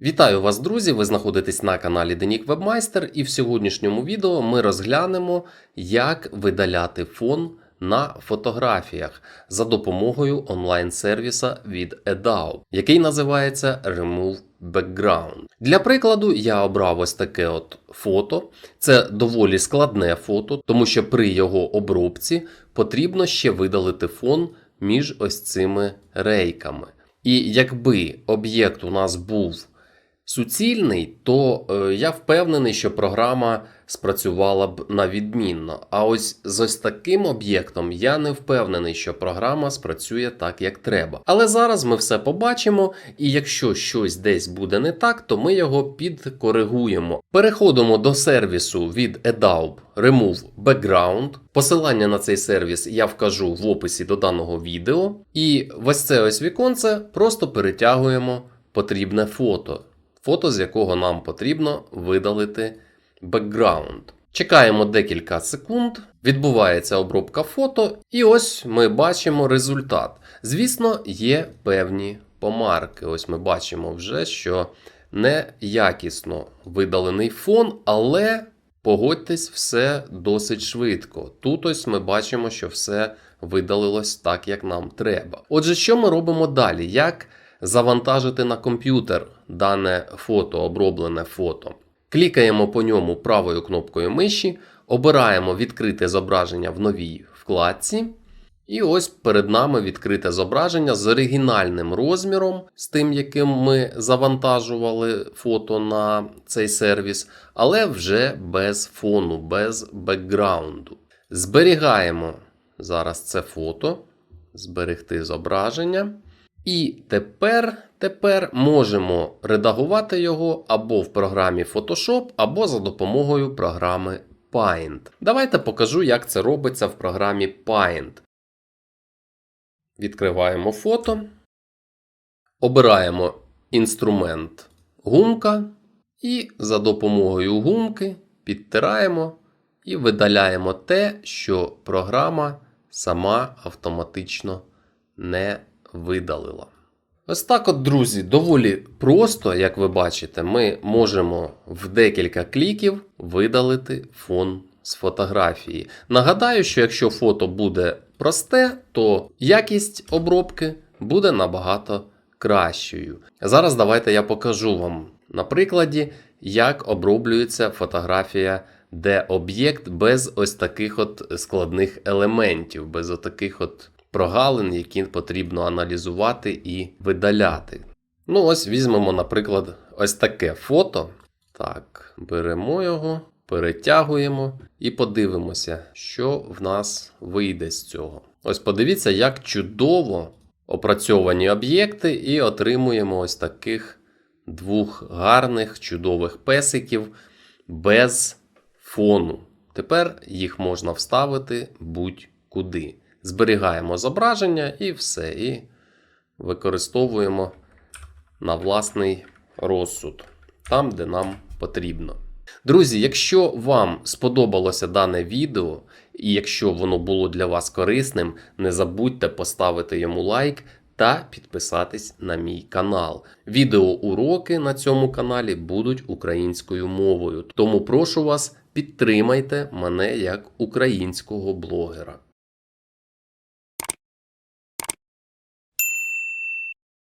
Вітаю вас, друзі! Ви знаходитесь на каналі Денік Вебмайстер, і в сьогоднішньому відео ми розглянемо, як видаляти фон на фотографіях за допомогою онлайн-сервіса від EDAO, який називається Remove Background. Для прикладу, я обрав ось таке от фото. Це доволі складне фото, тому що при його обробці потрібно ще видалити фон між ось цими рейками. І якби об'єкт у нас був суцільний, то е, я впевнений, що програма спрацювала б на відмінно. А ось з ось таким об'єктом я не впевнений, що програма спрацює так, як треба. Але зараз ми все побачимо, і якщо щось десь буде не так, то ми його підкоригуємо. Переходимо до сервісу від Adobe Remove Background. Посилання на цей сервіс я вкажу в описі до даного відео. І ось це ось віконце просто перетягуємо потрібне фото. Фото, з якого нам потрібно видалити бекграунд. Чекаємо декілька секунд, відбувається обробка фото, і ось ми бачимо результат. Звісно, є певні помарки. Ось ми бачимо вже, що неякісно видалений фон, але погодьтесь, все досить швидко. Тут ось ми бачимо, що все видалилось так, як нам треба. Отже, що ми робимо далі? Як завантажити на комп'ютер дане фото, оброблене фото. Клікаємо по ньому правою кнопкою миші, обираємо відкрите зображення в новій вкладці. І ось перед нами відкрите зображення з оригінальним розміром, з тим, яким ми завантажували фото на цей сервіс, але вже без фону, без бекграунду. Зберігаємо зараз це фото, зберегти зображення. І тепер, тепер можемо редагувати його або в програмі Photoshop, або за допомогою програми Paint. Давайте покажу, як це робиться в програмі Paint. Відкриваємо фото, обираємо інструмент гумка і за допомогою гумки підтираємо і видаляємо те, що програма сама автоматично не видалила. Ось так от, друзі, доволі просто, як ви бачите, ми можемо в декілька кліків видалити фон з фотографії. Нагадаю, що якщо фото буде просте, то якість обробки буде набагато кращою. Зараз давайте я покажу вам на прикладі, як оброблюється фотографія, де об'єкт без ось таких от складних елементів, без отаких от прогалин, які потрібно аналізувати і видаляти. Ну, ось візьмемо, наприклад, ось таке фото. Так, беремо його, перетягуємо і подивимося, що в нас вийде з цього. Ось подивіться, як чудово опрацьовані об'єкти, і отримуємо ось таких двох гарних, чудових песиків без фону. Тепер їх можна вставити будь-куди зберігаємо зображення і все. І використовуємо на власний розсуд, там, де нам потрібно. Друзі, якщо вам сподобалося дане відео, і якщо воно було для вас корисним, не забудьте поставити йому лайк та підписатись на мій канал. Відеоуроки на цьому каналі будуть українською мовою, тому прошу вас підтримайте мене як українського блогера.